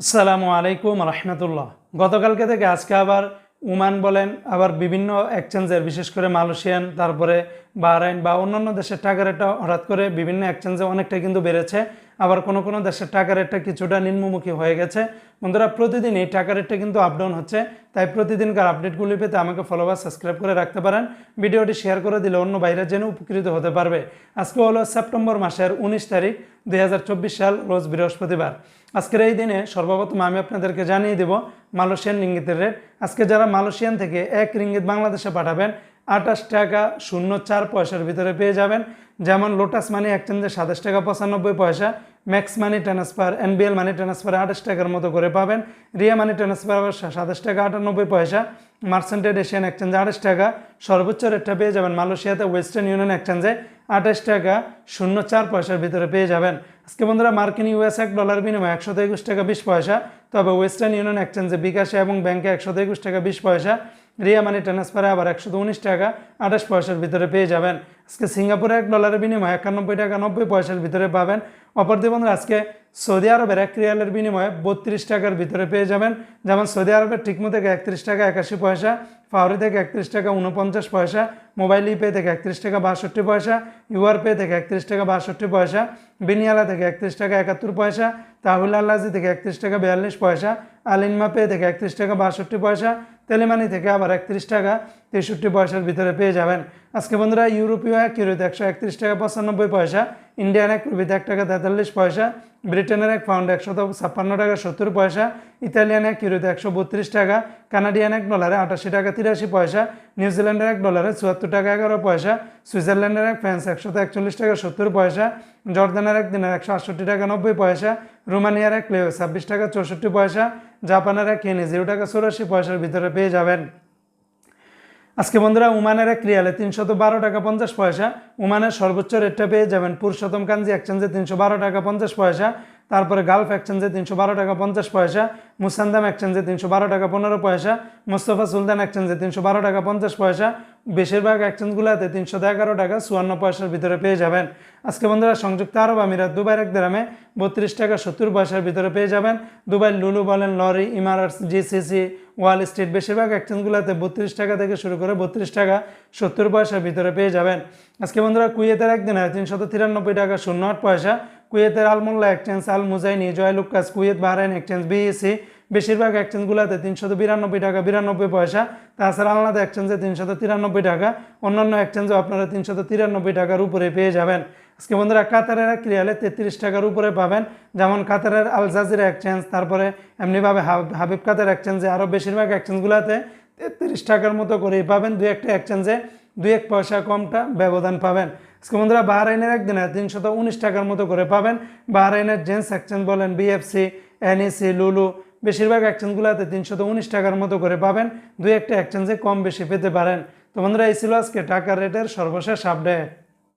আসসালামু আলাইকুম রহমতুল্লাহ। গতকালকে থেকে আজকে আবার ওমান বলেন, আবার বিভিন্ন এক্সচেঞ্জের বিশেষ করে মালয়েশিয়ান, তারপরে বাহরাইন বা অন্যান্য দেশের টাকা রেটটা হঠাৎ করে বিভিন্ন এক্সচেঞ্জে অনেকটা কিন্তু বেড়েছে। আবার কোনো কোনো দেশের টাকা রেটটা কিছুটা নিম্নমুখী হয়ে গেছে। বন্ধুরা, প্রতিদিন এই টাকা রেটটা কিন্তু আপডাউন হচ্ছে। তাই প্রতিদিনকার আপডেটগুলি পেতে আমাকে ফলোয়ার সাবস্ক্রাইব করে রাখতে পারেন। ভিডিওটি শেয়ার করে দিলে অন্য বাইরে যেন উপকৃত হতে পারবে। আজকে হলো সেপ্টেম্বর মাসের উনিশ তারিখ দু হাজার চব্বিশ সাল, রোজ বৃহস্পতিবার। আজকের এই দিনে সর্বপ্রথম আমি আপনাদেরকে জানিয়ে দেব মালয়েশিয়ান রিঙ্গিতের রেট। আজকে যারা মালয়েশিয়ান থেকে এক রিঙ্গিত বাংলাদেশে পাঠাবেন, আঠাশ টাকা শূন্য চার পয়সার ভিতরে পেয়ে যাবেন। যেমন লোটাস মানি এক্সচেঞ্জে সাতাশ টাকা পঁচানব্বই পয়সা Max money transfer NBL money transfer আঠাশ টাকার মতো করে পাবেন। রিয়া মানি ট্রান্সফার আবার সাতাশ টাকা আটানব্বই পয়সা মার্সেন্টেড এশিয়ান এক্সচেঞ্জে আঠাশ টাকা, সর্বোচ্চ রেটটা পেয়ে যাবেন মালয়েশিয়াতে ওয়েস্টার্ন ইউনিয়ন এক্সচেঞ্জে আঠাশ টাকা শূন্য চার পয়সার ভিতরে পেয়ে যাবেন। আজকে বন্ধুরা মার্কিন ইউএস এক ডলার বিনিময়ে একশো একুশ টাকা বিশ পয়সা তবে ওয়েস্টার্ন ইউনিয়ন এক্সচেঞ্জে বিকাশে এবং ব্যাংকে একশো একুশ টাকা, বিশ পয়সা, রিয়া মানি ট্রান্সফারে আবার একশো উনিশ টাকা, আঠাশ পয়সার ভিতরে পেয়ে যাবেন। আজকে সিঙ্গাপুরে এক ডলারের বিনিময়ে একানব্বই টাকা, নব্বই পয়সার ভিতরে পাবেন। অপরদিকে আজকে সৌদি আরবের এক রিয়ালের বিনিময়ে বত্রিশ টাকার ভিতরে পেয়ে যাবেন। যেমন সৌদি আরবের ঠিকমো থেকে একত্রিশ টাকা, একাশি পয়সা, ফাওরি থেকে একত্রিশ টাকা উনপঞ্চাশ পয়সা, মোবাইল ইপে থেকে একত্রিশ টাকা, বাষট্টি পয়সা ইউআর পে থেকে একত্রিশ টাকা, বাষট্টি পয়সা, বিনিয়ালা থেকে একত্রিশ টাকা, একাত্তর পয়সা তাহুল আল্লাজি থেকে একত্রিশ টাকা বিয়াল্লিশ পয়সা আলিনমা পে থেকে একত্রিশ টাকা বাষট্টি পয়সা, তেলেমানি থেকে আবার একত্রিশ টাকা তেষট্টি পয়সার ভিতরে পেয়ে যাবেন। আজকে বন্ধুরা, ইউরোপীয় এক ইউরোতে একশো একত্রিশ টাকা, পঁচানব্বই পয়সা, ইন্ডিয়ান এক রুপিতে এক টাকা, তেতাল্লিশ পয়সা, ব্রিটেনের এক পাউন্ড একশো ছাপ্পান্ন টাকা, সত্তর পয়সা, ইতালিয়ান এক ইউরোতে একশো বত্রিশ টাকা, কানাডিয়ান এক ডলারে আটাশি টাকা, তিরাশি পয়সা, নিউজিল্যান্ডের এক ডলারে চুয়াত্তর টাকা, এগারো পয়সা, সুইজারল্যান্ডের এক, ফ্রান্স একশো একচল্লিশ টাকা, সত্তর পয়সা, জর্দানের এক দিনের একশো আটষট্টি টাকা, নব্বই পয়সা, রোমানিয়ার এক লেও ছাব্বিশ টাকা, চৌষট্টি পয়সা, জাপানের এক কেনি জিরো টাকা, চৌরাশি পয়সার ভিতরে পেয়ে যাবেন। আজকে বন্ধুরা, উমানের এক রিয়ালে তিনশত বারো টাকা পঞ্চাশ পয়সা। উমানের সর্বোচ্চ রেটটা পেয়ে যাবেন পুরুষোত্তম কাঞ্জি এক্সচেঞ্জে তিনশো বারো টাকা পঞ্চাশ পয়সা। তারপরে গালফ এক্সচেঞ্জে তিনশো বারো টাকা পঞ্চাশ পয়সা মুসান্দাম এক্সচেঞ্জে তিনশো বারো টাকা পনেরো পয়সা মোস্তফা সুলতান এক্সচেঞ্জে তিনশো বারো টাকা পঞ্চাশ পয়সা, বেশিরভাগ এক্সচেঞ্জগুলোতে তিনশো এগারো টাকা চুয়ান্ন পয়সার ভিতরে পেয়ে যাবেন। আজকে বন্ধুরা, সংযুক্ত আরব আমিরাত দুবাইয়ের এক দামে বত্রিশ টাকা সত্তর পয়সার ভিতরে পেয়ে যাবেন। দুবাই লুলু বলেন, লরি ইমারাটস জিসিসি, ওয়াল স্ট্রিট, বেশিরভাগ এক্সচেঞ্জগুলোতে বত্রিশ টাকা থেকে শুরু করে বত্রিশ টাকা সত্তর পয়সার ভিতরে পেয়ে যাবেন। আজকে বন্ধুরা, কুয়েতের একদিনে তিনশত তিরানব্বই টাকা শূন্য আট পয়সা কুয়েতের Almulla exchange Al Muzaini, Joyalukkas, Kuwait, Bahrain exchange BAC, বেশিরভাগ এক্সচেঞ্জগুলোতে তিনশত বিরানব্বই টাকা, বিরানব্বই পয়সা। তাছাড়া আলাদা এক্সচেঞ্জে তিনশত তিরানব্বই টাকা, অন্যান্য এক্সচেঞ্জেও আপনারা তিনশত তিরানব্বই টাকার উপরে পেয়ে যাবেন। আজকে বন্ধুরা, কাতারের এক রিয়ালে তেত্রিশ টাকার উপরে পাবেন। যেমন কাতারের আল জাজিরা এক্সচেঞ্জ তারপরে এমনিভাবে হাব- হাবিব কাতার এক্সচেঞ্জে আরও বেশিরভাগ এক্সচেঞ্জগুলোতে তেত্রিশ টাকার মতো করেই পাবেন। দু একটা এক্সচেঞ্জে দু এক পয়সা কমটা ব্যবধান পাবেন। বন্ধুরা বাহরাইনের একদিনে তিনশত উনিশ টাকার মতো করে পাবেন। বাহরাইনের জেন্স এক্সচেঞ্জ বলেন বিএফসি এনএসি লুলু, বেশিরভাগ এক্সচেঞ্জগুলোতে তিনশত উনিশ টাকার মতো করে পাবেন। দুই একটা এক্সচেঞ্জে কম বেশি পেতে পারেন। তো বন্ধুরা, এই ছিল আজকে টাকার রেটের সর্বশেষ আপডেট।